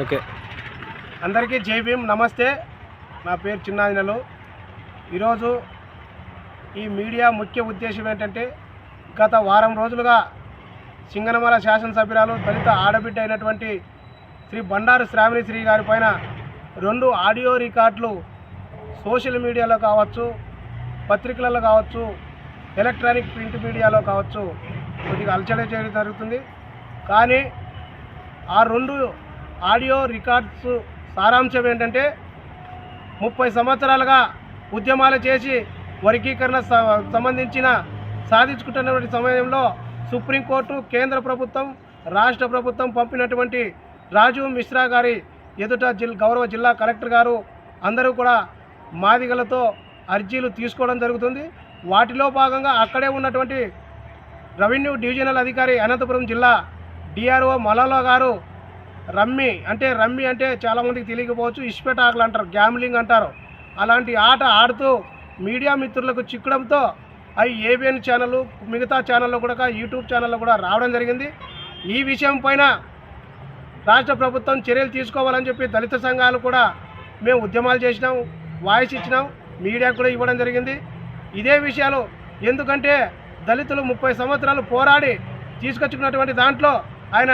Okay. అందరికీ జై భీమ్ నమస్తే. నా పేరు చిన్నాజనలు ఈరోజు ఈ మీడియా ముఖ్య ఉద్దేశం ఏంటంటే గత వారం రోజులుగా సింగనమల శాసనసభ్యురాలు దళిత ఆడబిడ్డ అయినటువంటి శ్రీ బండారు శ్రావణి శ్రీ గారి పైన రెండు ఆడియో రికార్డులు సోషల్ మీడియాలో కావచ్చు పత్రికలలో కావచ్చు ఎలక్ట్రానిక్ ప్రింట్ మీడియాలో కావచ్చు కొద్దిగా అలచడి చేయడం జరుగుతుంది. కానీ ఆ రెండు ఆడియో రికార్డ్స్ సారాంశం ఏంటంటే ముప్పై సంవత్సరాలుగా ఉద్యమాలు చేసి వర్గీకరణ స- సంబంధించిన సాధించుకుంటున్నటువంటి సమయంలో సుప్రీంకోర్టు కేంద్ర ప్రభుత్వం రాష్ట్ర ప్రభుత్వం పంపినటువంటి రాజు మిశ్రా గారి ఎదుట జిల్ గౌరవ జిల్లా కలెక్టర్ గారు అందరూ కూడా మాదిగలతో అర్జీలు తీసుకోవడం జరుగుతుంది. వాటిలో భాగంగా అక్కడే ఉన్నటువంటి రెవెన్యూ డివిజనల్ అధికారి అనంతపురం జిల్లా డిఆర్ఓ మలాలో గారు రమ్మి అంటే రమ్మి అంటే చాలామందికి తెలియకపోవచ్చు ఇష్పేట ఆటలు అంటారు గ్యామ్లింగ్ అంటారు. అలాంటి ఆట ఆడుతూ మీడియా మిత్రులకు చిక్కడంతో అవి ఏబిఎన్ ఛానల్ మిగతా ఛానల్లో కూడా యూట్యూబ్ ఛానల్లో కూడా రావడం జరిగింది. ఈ విషయం పైన రాష్ట్ర ప్రభుత్వం చర్యలు తీసుకోవాలని చెప్పి దళిత సంఘాలు కూడా మేము ఉద్యమాలు చేసినాం వాయిస్ ఇచ్చినాం మీడియా కూడా ఇవ్వడం జరిగింది. ఇదే విషయాలు ఎందుకంటే దళితులు ముప్పై సంవత్సరాలు పోరాడి తీసుకొచ్చుకున్నటువంటి దాంట్లో ఆయన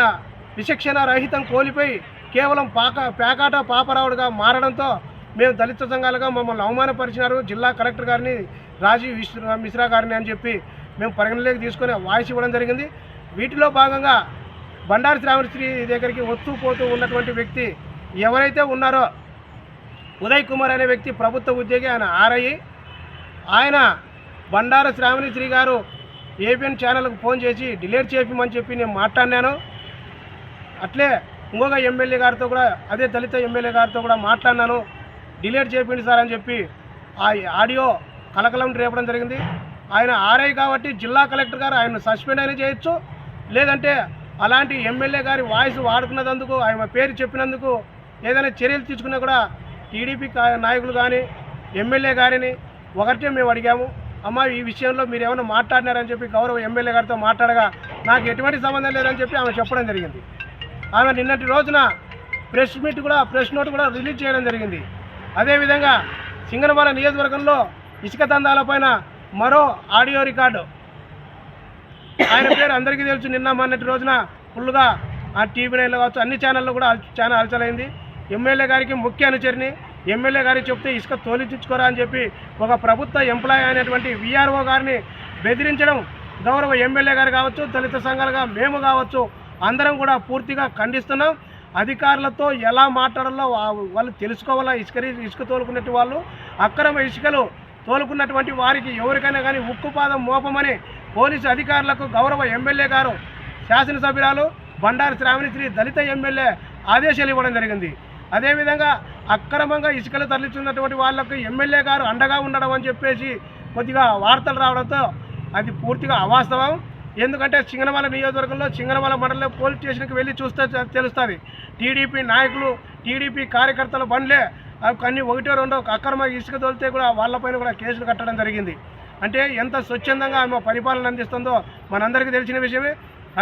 విచక్షణ రహితం కోల్పోయి కేవలం పాక పేకాట పాపరావుడుగా మారడంతో మేము దళిత సంఘాలుగా మమ్మల్ని అవమానపరిచినారు. జిల్లా కలెక్టర్ గారిని రాజీవ్ మిశ్రా గారిని అని చెప్పి మేము పరిగణలోకి తీసుకొని వాయిస్ ఇవ్వడం జరిగింది. వీటిలో భాగంగా బండారు శ్రావణశ్రీ దగ్గరికి వస్తూ పోతూ ఉన్నటువంటి వ్యక్తి ఎవరైతే ఉన్నారో ఉదయ్ కుమార్ అనే వ్యక్తి ప్రభుత్వ ఉద్యోగి ఆయన ఆర్ఐ. ఆయన బండారు శ్రావణి శ్రీ గారు ఏబిఎన్ ఛానల్కు ఫోన్ చేసి డిలీట్ చేయమని చెప్పి నేను మాట్లాడినాను. అట్లే ఇంకొక ఎమ్మెల్యే గారితో కూడా అదే దళిత ఎమ్మెల్యే గారితో కూడా మాట్లాడినాను. డిలేట్ చేయండి సార్ అని చెప్పి ఆ ఆడియో కలకలం రేపడం జరిగింది. ఆయన ఆర్ఐ కాబట్టి జిల్లా కలెక్టర్ గారు ఆయన సస్పెండ్ అయినా చేయొచ్చు. లేదంటే అలాంటి ఎమ్మెల్యే గారి వాయిస్ వాడుకున్నందుకు ఆయన పేరు చెప్పినందుకు ఏదైనా చర్యలు తీసుకున్నా కూడా టీడీపీ నాయకులు కానీ ఎమ్మెల్యే గారిని ఒకటే మేము అడిగాము. అమ్మ ఈ విషయంలో మీరు ఏమైనా మాట్లాడినారని చెప్పి గౌరవ ఎమ్మెల్యే గారితో మాట్లాడగా నాకు ఎటువంటి సంబంధం లేదని చెప్పి ఆమె చెప్పడం జరిగింది. ఆమె నిన్నటి రోజున ప్రెస్ మీట్ కూడా ప్రెస్ నోట్ కూడా రిలీజ్ చేయడం జరిగింది. అదేవిధంగా సింగనమల నియోజకవర్గంలో ఇసుక దందాలపైన మరో ఆడియో రికార్డు. ఆయన పేరు అందరికీ తెలుసు. నిన్న మొన్నటి రోజున ఫుల్గా ఆ టీవీ నైన్లో కావచ్చు అన్ని ఛానల్లో కూడా చాలా అలచలైంది ఎమ్మెల్యే గారికి ముఖ్య అనుచరిని ఎమ్మెల్యే గారికి చెప్తే ఇసుక తోలించుకోరా అని చెప్పి ఒక ప్రభుత్వ ఎంప్లాయ్ అయినటువంటి విఆర్ఓ గారిని బెదిరించడం గౌరవ ఎమ్మెల్యే గారు కావచ్చు దళిత సంఘాలుగా మేము కావచ్చు అందరం కూడా పూర్తిగా ఖండిస్తున్నాం. అధికారులతో ఎలా మాట్లాడాలో వాళ్ళు తెలుసుకోవాలా ఇసుక ఇసుక తోలుకున్నట్టు వాళ్ళు. అక్రమ ఇసుకలు తోలుకున్నటువంటి వారికి ఎవరికైనా కానీ ఉక్కుపాదం మోపమని పోలీసు అధికారులకు గౌరవ ఎమ్మెల్యే గారు శాసనసభ్యురాలు బండారు శ్రావణిశ్రీ దళిత ఎమ్మెల్యే ఆదేశాలు ఇవ్వడం జరిగింది. అదేవిధంగా అక్రమంగా ఇసుకలు తరలిస్తున్నటువంటి వాళ్ళకు ఎమ్మెల్యే గారు అండగా ఉండడం అని చెప్పేసి కొద్దిగా వార్తలు రావడంతో అది పూర్తిగా అవాస్తవం. ఎందుకంటే సింగనమల నియోజకవర్గంలో సింగనమల మండలంలో పోలీస్ స్టేషన్కి వెళ్ళి చూస్తే తెలుస్తుంది. టీడీపీ నాయకులు టీడీపీ కార్యకర్తల బండ్లే అన్నీ ఒకటో రెండో అక్రమ ఇసుక తోలితే కూడా వాళ్ళపైన కూడా కేసులు కట్టడం జరిగింది. అంటే ఎంత స్వచ్ఛందంగా ఆమె పరిపాలన అందిస్తుందో మనందరికీ తెలిసిన విషయమే.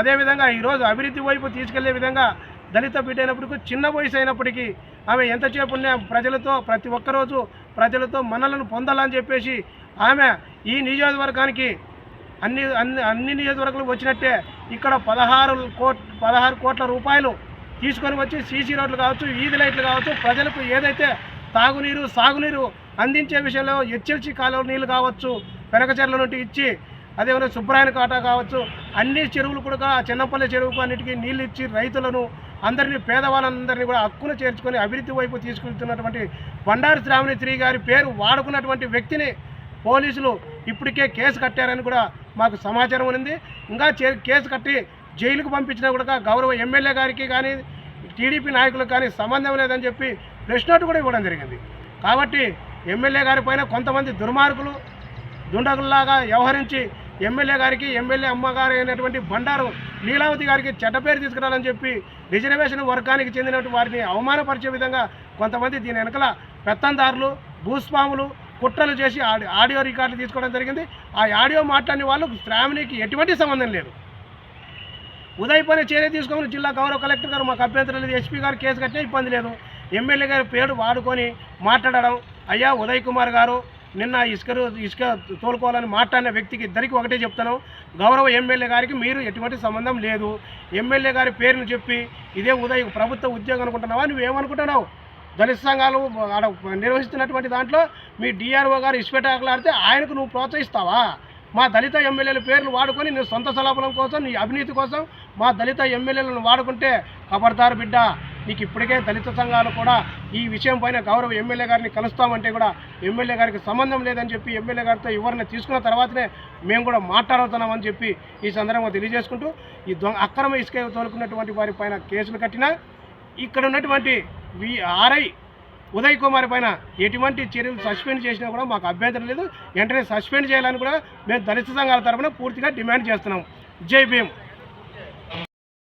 అదేవిధంగా ఈరోజు అభివృద్ధి వైపు తీసుకెళ్ళే విధంగా దళిత బిడ్డ అయినప్పటికీ చిన్న వయసు అయినప్పటికీ ఆమె ఎంతసేపు ప్రజలతో ప్రతి ఒక్కరోజు ప్రజలతో మనలను పొందాలని చెప్పేసి ఆమె ఈ నియోజకవర్గానికి అన్ని అన్ని అన్ని నియోజకవర్గాలకు వచ్చినట్టే ఇక్కడ పదహారు కోట్ పదహారు కోట్ల రూపాయలు తీసుకొని వచ్చి సీసీ రోడ్లు కావచ్చు వీధి లైట్లు కావచ్చు ప్రజలకు ఏదైతే తాగునీరు సాగునీరు అందించే విషయంలో హెచ్ఎల్సి కాలువ నీళ్ళు కావచ్చు పెనకచెర్ల నుండి ఇచ్చి అదేవిధంగా సుబ్రాయన కాట కావచ్చు అన్ని చెరువులు కూడా చిన్నపల్లి చెరువుకు అన్నిటికీ నీళ్ళు ఇచ్చి రైతులను అందరినీ పేదవాళ్ళందరినీ కూడా హక్కును చేర్చుకొని అభివృద్ధి వైపు తీసుకెళ్తున్నటువంటి బండారు శ్రావణి శ్రీ గారి పేరు వాడుకున్నటువంటి వ్యక్తిని పోలీసులు ఇప్పటికే కేసు కట్టారని కూడా మాకు సమాచారం ఉంది. ఇంకా చే- కేసు కట్టి జైలుకు పంపించినా కూడా గౌరవ ఎమ్మెల్యే గారికి కానీ టీడీపీ నాయకులకు కానీ సంబంధం లేదని చెప్పి ప్రెస్ నోట్ కూడా ఇవ్వడం జరిగింది. కాబట్టి ఎమ్మెల్యే గారి పైన కొంతమంది దుర్మార్గులు దుండగుల్లాగా వ్యవహరించి ఎమ్మెల్యే గారికి ఎమ్మెల్యే అమ్మగారు అయినటువంటి బండారు లీలావతి గారికి చెడ్డ పేరు తీసుకురావాలని చెప్పి రిజర్వేషన్ వర్గానికి చెందినటువంటి వారిని అవమానపరిచే విధంగా కొంతమంది దీని వెనకల పెత్తందారులు భూస్వాములు కుట్రలు చేసి ఆడి- ఆడియో రికార్డులు తీసుకోవడం జరిగింది. ఆ ఆడియో మాట్లాడిన వాళ్ళు ఫ్యామిలీకి ఎటువంటి సంబంధం లేదు. ఉదయ్ చర్య తీసుకోమని జిల్లా గౌరవ కలెక్టర్ గారు మాకు అభ్యంతరం లేదు ఎస్పీ గారు కేసు కట్టినా ఇబ్బంది లేదు. ఎమ్మెల్యే గారి పేరు వాడుకొని మాట్లాడడం. అయ్యా ఉదయ్ కుమార్ గారు నిన్న ఇసుకరు ఇసుక తోలుకోవాలని మాట్లాడిన వ్యక్తికి ఇద్దరికి ఒకటే చెప్తాను. గౌరవ ఎమ్మెల్యే గారికి మీరు ఎటువంటి సంబంధం లేదు. ఎమ్మెల్యే గారి పేరును చెప్పి ఇదే ఉదయ్ ప్రభుత్వ ఉద్యోగం అనుకుంటున్నావా? నువ్వేమనుకుంటున్నావు? దళిత సంఘాలు ఆడ నిర్వహిస్తున్నటువంటి దాంట్లో మీ డిఆర్ఓ గారు ఇసుపెట్టాకలాడితే ఆయనకు నువ్వు ప్రోత్సహిస్తావా? మా దళిత ఎమ్మెల్యేల పేర్లు వాడుకొని నీ సొంత సలాపలం కోసం నీ అవినీతి కోసం మా దళిత ఎమ్మెల్యేలను వాడుకుంటే ఖబర్దారు బిడ్డ. నీకు ఇప్పటికే దళిత సంఘాలు కూడా ఈ విషయం పైన గౌరవ ఎమ్మెల్యే గారిని కలుస్తామంటే కూడా ఎమ్మెల్యే గారికి సంబంధం లేదని చెప్పి ఎమ్మెల్యే గారితో ఎవరిని తీసుకున్న తర్వాతనే మేము కూడా మాట్లాడుతున్నామని చెప్పి ఈ సందర్భంగా తెలియజేసుకుంటూ ఈ దొంగ అక్రమ ఇసుక తోలుకున్నటువంటి వారి పైన కేసులు కట్టినా ఇక్కడ ఉన్నటువంటి వి ఆర్ఐ ఉదయ్ కుమార్ పైన ఎటువంటి చర్యలు సస్పెండ్ చేసినా కూడా మాకు అభ్యంతరం లేదు. వెంటనే సస్పెండ్ చేయాలని కూడా మేము దళిత సంఘాల తరఫున పూర్తిగా డిమాండ్ చేస్తున్నాం. జై భీమ్.